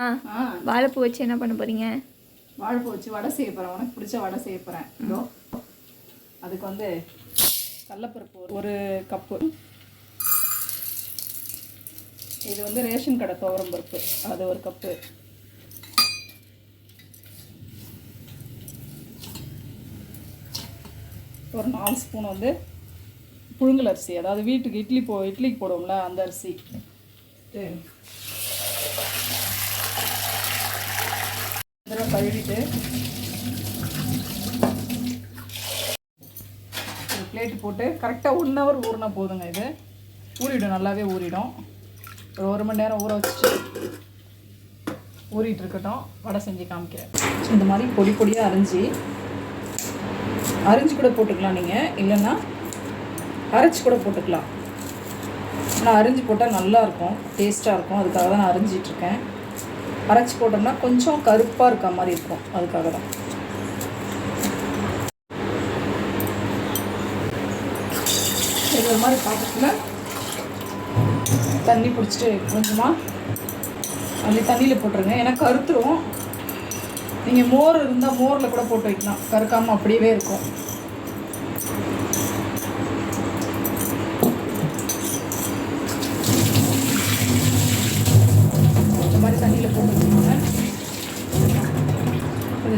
ஆ வாழைப்பூ வச்சு என்ன பண்ண போறீங்க? வாழைப்பூ வச்சு வடை செய்ய போகிறேன் உனக்கு பிடிச்ச வடை செய்ய போகிறேன் அதுக்கு வந்து கடலப்பருப்பு ஒரு- ஒரு கப்பு. இது வந்து ரேஷன் கடை துவரம் பருப்பு. அது ஒரு கப்பு. ஒரு நாலு ஸ்பூன் வந்து புழுங்கல் அரிசி. அதாவது வீட்டுக்கு இட்லி போ இட்லிக்கு போடுவோம்ல அந்த அரிசி. இதெல்லாம் கழுவிட்டு ஒரு பிளேட்டு போட்டு கரெக்டாக ஒன் ஹவர் ஊறினா போதுங்க இது. ஊறிடும் நல்லாவே ஊறிடும். ஒரு ஒரு மணி நேரம் ஊற வச்சுட்டு ஊறிட்டு இருக்கட்டும். வடை செஞ்சு காமிக்கிறேன். இந்த மாதிரி பொடி பொடியாக அரிஞ்சு அரிஞ்சு கூட போட்டுக்கலாம் நீங்கள் இல்லைன்னா அரைச்சி கூட போட்டுக்கலாம். ஆனால் அரிஞ்சு போட்டால் நல்லாயிருக்கும் டேஸ்ட்டாக இருக்கும். அதுக்காக தான் நான் அரிஞ்சிட்ருக்கேன் அரைச்சி போட்டோம்னா கொஞ்சம் கருப்பாக இருக்க மாதிரி இருக்கும். அதுக்காக தான். இது ஒரு மாதிரி பாத்திரத்தில் தண்ணி பிடிச்சிட்டு கொஞ்சமாக அப்படி தண்ணியில் போட்டுருங்க. ஏன்னா கருத்துரும். நீங்கள் மோர் இருந்தால் மோரில் கூட போட்டு வைக்கலாம். கருக்காமல் அப்படியே இருக்கும்.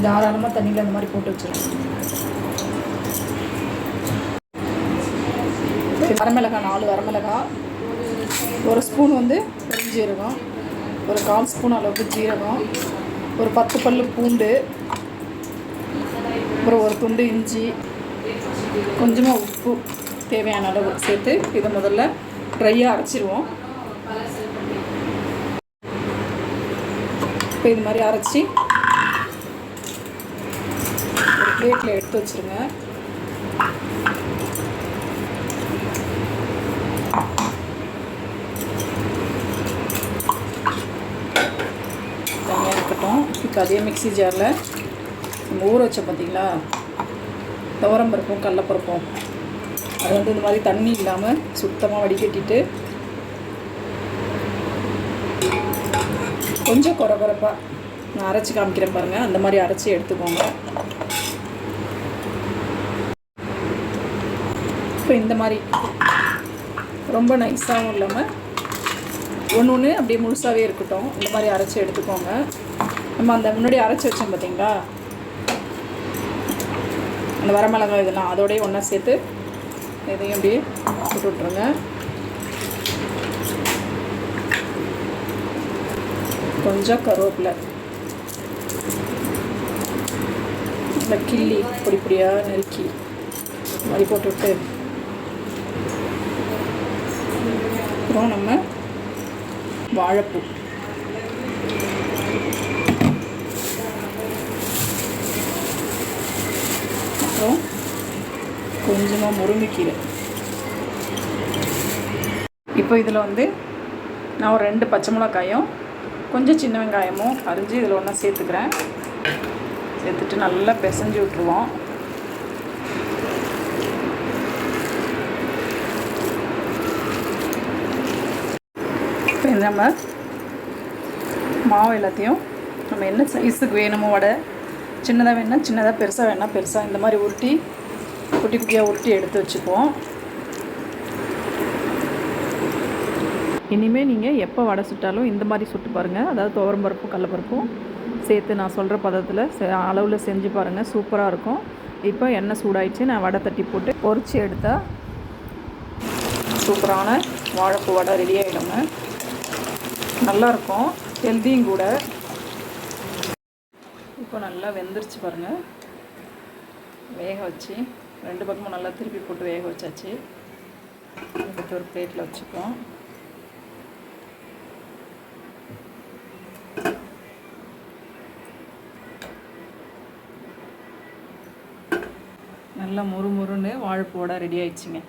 கொஞ்சம் தாராளமாக தண்ணியில் அந்த மாதிரி போட்டு வச்சுருவேன் வரமிளகாய் நாலு வரமிளகாய். ஒரு ஸ்பூன் வந்து பெருஞ்சீரகம். ஒரு கால் ஸ்பூன் அளவுக்கு ஜீரகம். ஒரு பத்து பல் பூண்டு. அப்புறம் ஒரு துண்டு இஞ்சி. கொஞ்சமாக உப்பு தேவையான அளவு சேர்த்து இதை முதல்ல ட்ரையாக அரைச்சிருவோம். இப்போ இது மாதிரி அரைச்சி பிளேட்டில் எடுத்து வச்சுருங்க. தனியாக இருக்கட்டும். இப்போ அதே மிக்ஸி ஜாரில் நம்ம ஊற வச்ச பார்த்தீங்களா துவரம் பருப்பும் கடலப்பருப்பும். அது வந்து இந்த மாதிரி தண்ணி இல்லாமல் சுத்தமாக வடிகட்டிட்டு கொஞ்சம் குறை குறைப்பாக நான் அரைச்சி காமிக்கிறேன் பாருங்கள் அந்த மாதிரி அரைச்சி எடுத்துக்கோங்க. இப்போ இந்த மாதிரி. ரொம்ப நைஸாகவும் இல்லாமல் ஒன்று ஒன்று அப்படியே முழுசாகவே இருக்கட்டும். இந்த மாதிரி அரைச்சி எடுத்துக்கோங்க. நம்ம அந்த முன்னாடி அரைச்சி வச்சோம் பார்த்தீங்களா அந்த வரமிளகாய் இதெல்லாம் அதோடய ஒன்றா சேர்த்து இதையும் அப்படியே போட்டு விட்ருங்க கொஞ்சம் கருவேப்பிலை. இந்த கிள்ளி பொடி பொடியாக நறுக்கி மாதிரி போட்டுவிட்டு அப்புறம் நம்ம வாழைப்பூ. அப்புறம் கொஞ்சமாக முருங்கைக்கீரை. இப்போ இதில் வந்து நான் ஒரு ரெண்டு பச்சை மிளகாயும் கொஞ்சம் சின்ன வெங்காயமும் அரிஞ்சு இதில் ஒன்றா சேர்த்துக்கிறேன். சேர்த்துட்டு நல்லா பிசைஞ்சு விட்ருவோம் நம்ம மாவு எல்லாத்தையும் நம்ம என்ன சைஸுக்கு வேணுமோ வடை சின்னதாக வேணால் சின்னதாக பெருசாக வேணால் பெருசாக இந்த மாதிரி உருட்டி குட்டி குட்டியாக உருட்டி எடுத்து வச்சுக்குவோம். இனிமேல் நீங்கள் எப்போ வடை சுட்டாலும் இந்த மாதிரி சுட்டு பாருங்கள் அதாவது துவரம் பருப்பும் கடலப்பருப்பும் சேர்த்து நான் சொல்கிற பதத்தில் செ- அளவில் செஞ்சு பாருங்கள் சூப்பராக இருக்கும். இப்போ எண்ணெய் சூடாயிடுச்சு. நான் வடை தட்டி போட்டு பொறிச்சு எடுத்தால் சூப்பரான வாழைப்பூ வடை ரெடி ஆகிடுங்க நல்லாயிருக்கும். ஹெல்த்தியும் கூட. இப்போ நல்லா வெந்துருச்சு பாருங்கள் வேக வச்சு ரெண்டு பக்கமும் நல்லா திருப்பி போட்டு வேக வச்சாச்சு. எடுத்து ஒரு பிளேட்டில் வச்சுப்போம். நல்லா முறு முறுன்னு வாழைப்பூ ரெடி ஆயிடுச்சுங்க.